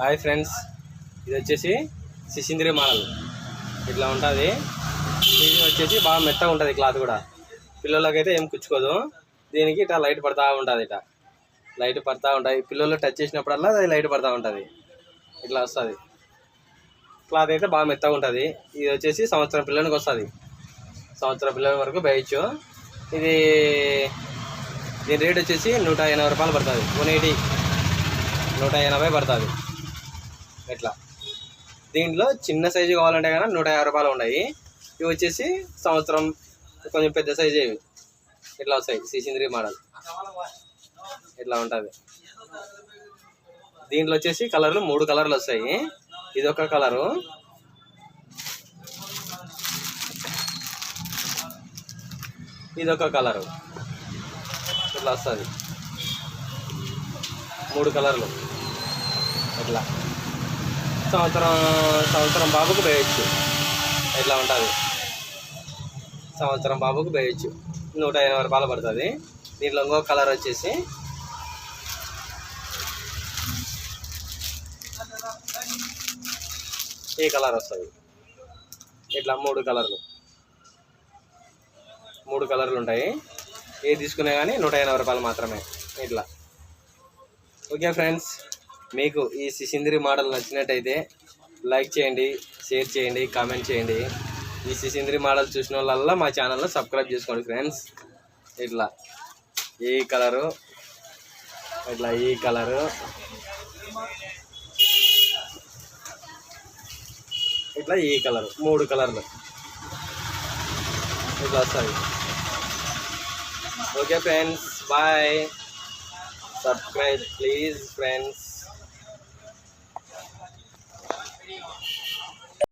Hi friends ఇది వచ్చేసి సిసింద్రి model. ఇట్లా ఉంటుంది. ఇది వచ్చేసి బాగా మెత్తగా ఉంటుంది క్లాత్ కూడా. పిల్లలకైతే ఏం కుచ్చుకోదు. దీనికి ఇట్లా లైట్ పడతా ఉంటుంది ఇట లైట్ పడతా ఉంటుంది. పిల్లలు టచ్ చేసినప్పుడల్లా అది లైట్ పడతా ఉంటుంది. ఇట్లా వస్తుంది. క్లాత్ అయితే బాగా మెత్తగా ఉంటుంది. ఇది వచ్చేసి సంవత్సరం పిల్లలకి వస్తుంది. సంవత్సరం పిల్లల వరకు వేయచ్చు. ఇది దీని రేట్ వచ్చేసి నూట ఎనభై రూపాయలు పడుతుంది. వన్ ఎయిటీ నూట ఎనభై పడుతుంది. ఇట్లా దీంట్లో చిన్న సైజు కావాలంటే కనుక నూట యాభై రూపాయలు ఉన్నాయి. ఇవి వచ్చేసి సంవత్సరం కొంచెం పెద్ద సైజు ఇవి. ఇట్లా వస్తాయి? సిసింద్రి మోడల్. ఇట్లా ఉంటుంది? దీంట్లో వచ్చేసి కలర్లు మూడు కలర్లు వస్తాయి. ఇది ఒక కలరు. ఇది ఒక కలరు. ఇట్లా వస్తుంది? మూడు కలర్లు. ఇట్లా సంవత్సరం సంవత్సరం బాబుకు వేయచ్చు ఇట్లా ఉంటుంది? సంవత్సరం బాబుకు వేయచ్చు నూట ఎనభై రూపాయలు పడుతుంది. దీంట్లో ఇంకో కలర్ వచ్చేసి ఈ కలర్ వస్తుంది. ఇట్లా మూడు కలర్లు. మూడు కలర్లు ఉంటాయి. ఏది తీసుకునే కానీ నూట ఎనభై రూపాయలు మాత్రమే. ఇట్లా. Okay friends. మీకు ఈ సిసింద్రి మోడల్ నచ్చినట్టయితే లైక్ చేయండి షేర్ చేయండి కామెంట్ చేయండి. ఈ సిసింద్రి మోడల్ చూసిన వాళ్ళల్లా మా ఛానల్ని సబ్స్క్రైబ్ చేసుకోండి ఫ్రెండ్స్. ఇట్లా ఈ కలరు ఇట్లా ఈ కలరు. ఇట్లా ఈ కలర్ మూడు కలర్లు. ఇట్లా వస్తాయి. Okay friends bye. Subscribe please friends.